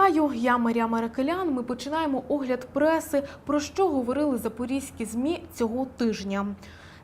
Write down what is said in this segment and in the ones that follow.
Вітаю, я Марія Маракелян. Ми починаємо огляд преси. Про що говорили запорізькі змі цього тижня.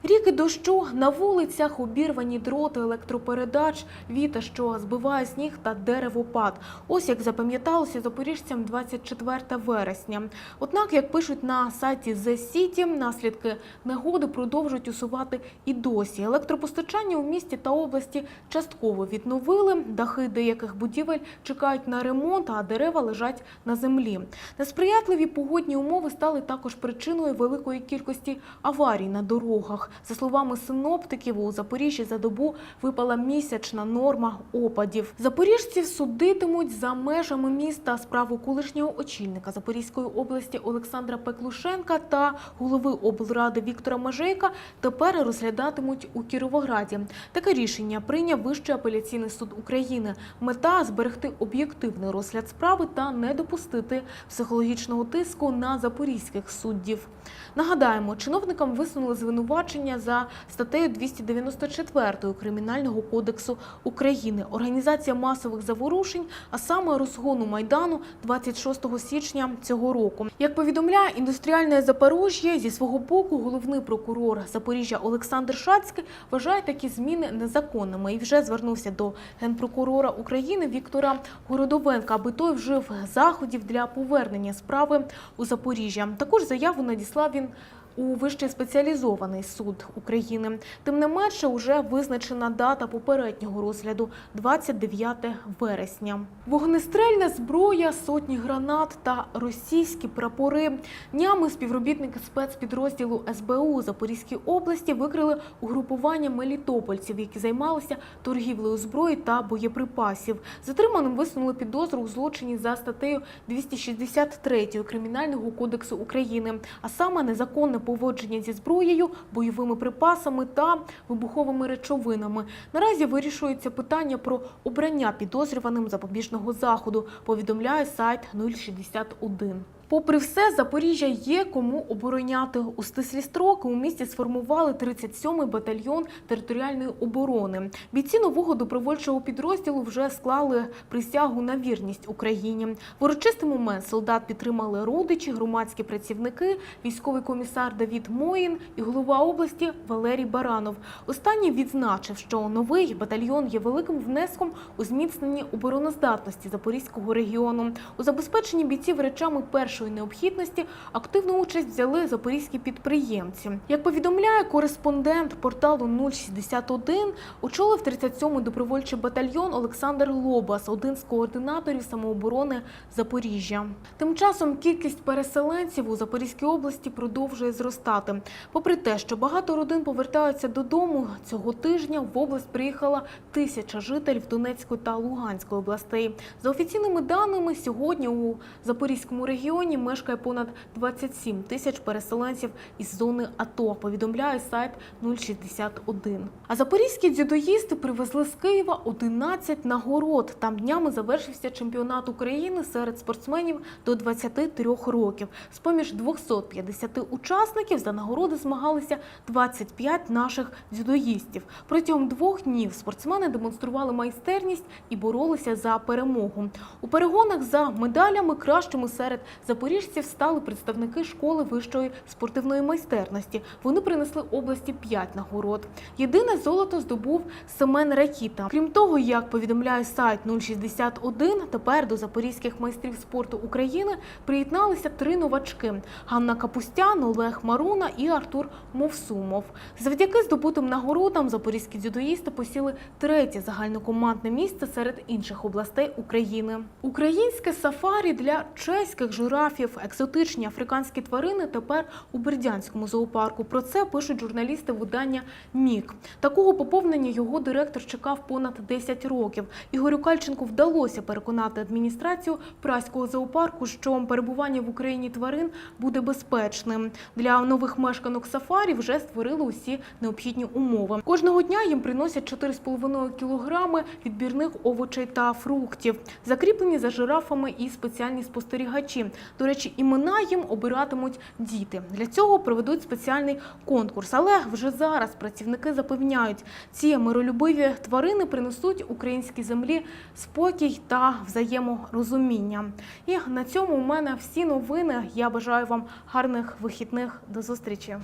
Ріки дощу на вулицях, обірвані дроти електропередач, віта, що збиває сніг та деревопад. Ось як запам'яталося запоріжцям 24 вересня. Однак, як пишуть на сайті The City, наслідки негоди продовжують усувати і досі. Електропостачання у місті та області частково відновили. Дахи деяких будівель чекають на ремонт, а дерева лежать на землі. Несприятливі погодні умови стали також причиною великої кількості аварій на дорогах. За словами синоптиків, у Запоріжжі за добу випала місячна норма опадів. Запоріжців судитимуть за межами міста справу колишнього очільника Запорізької області Олександра Пеклушенка та голови облради Віктора Мажейка тепер розглядатимуть у Кіровограді. Таке рішення прийняв Вищий апеляційний суд України. Мета зберегти об'єктивний розгляд справи та не допустити психологічного тиску на запорізьких суддів. Нагадаємо, чиновникам висунули звинувачення за статтею 294 Кримінального кодексу України. Організація масових заворушень, а саме розгону майдану 26 січня цього року. Як повідомляє індустріальне Запоріжжя, зі свого боку головний прокурор Запоріжжя Олександр Шацький вважає такі зміни незаконними і вже звернувся до генпрокурора України Віктора Городовенка, аби той вжив заходів для повернення справи у Запоріжжя. Також заяву надіслав він у вищий спеціалізований суд України. Тим не менше, уже визначена дата попереднього розгляду 29 вересня. Вогнестрельна зброя, сотні гранат та російські прапори. Днями співробітники спецпідрозділу СБУ Запорізькій області викрили угрупування мелітопольців, які займалися торгівлею зброї та боєприпасів. Затриманим висунули підозру у злочині за статтею 263 Кримінального кодексу України, а саме незаконне поводження зі зброєю, бойовими припасами та вибуховими речовинами. Наразі вирішується питання про обрання підозрюваним запобіжного заходу. Повідомляє сайт 061. Попри все, Запоріжжя є кому обороняти. У стислі строки у місті сформували 37-й батальйон територіальної оборони. Бійці нового добровольчого підрозділу вже склали присягу на вірність Україні. В урочистий момент солдат підтримали родичі, громадські працівники, військовий комісар Давід Моїн і голова області Валерій Баранов. Останній відзначив, що новий батальйон є великим внеском у зміцненні обороноздатності Запорізького регіону. У забезпеченні бійців речами першої необхідності активну участь взяли запорізькі підприємці. Як повідомляє кореспондент порталу 061, очолив 37-й добровольчий батальйон Олександр Лобас, один з координаторів самооборони Запоріжжя. Тим часом кількість переселенців у Запорізькій області продовжує зростати. Попри те, що багато родин повертаються додому, цього тижня в область приїхала тисяча жителів Донецької та Луганської областей. За офіційними даними, сьогодні у Запорізькому регіоні мешкає понад 27 тисяч переселенців із зони АТО. Повідомляє сайт 061. А запорізькі дзюдоїсти привезли з Києва 11 нагород. Там днями завершився чемпіонат України серед спортсменів до 23 років. З поміж 250 учасників за нагороди змагалися 25 наших дзюдоїстів. Протягом двох днів спортсмени демонстрували майстерність і боролися за перемогу. У перегонах за медалями кращими серед запоріжців стали представники школи вищої спортивної майстерності. Вони принесли області 5 нагород. Єдине золото здобув Семен Ракіта. Крім того, як повідомляє сайт 061, тепер до запорізьких майстрів спорту України приєдналися три новачки: Ганна Капустян, Олег Маруна і Артур Мовсумов. Завдяки здобутим нагородам запорізькі дзюдоїсти посіли третє загальнокомандне місце серед інших областей України. Українське сафарі для чеських жирафів, екзотичні африканські тварини тепер у Бердянському зоопарку. Про це пишуть журналісти видання Мік. Такого поповнення його директор чекав понад 10 років. Ігорю Кальченку вдалося переконати адміністрацію праського зоопарку, що перебування в Україні тварин буде безпечним. Для нових мешканок сафарі вже створили усі необхідні умови. Кожного дня їм приносять 4,5 кілограми відбірних овочей та фруктів. Закріплені за жирафами і спеціальні спостерігачі. До речі, імена їм обиратимуть діти. Для цього проведуть спеціальний конкурс. Але вже зараз працівники запевняють, ці миролюбиві тварини принесуть українській землі спокій та взаєморозуміння. І на цьому у мене всі новини. Я бажаю вам гарних вихідних. До зустрічі.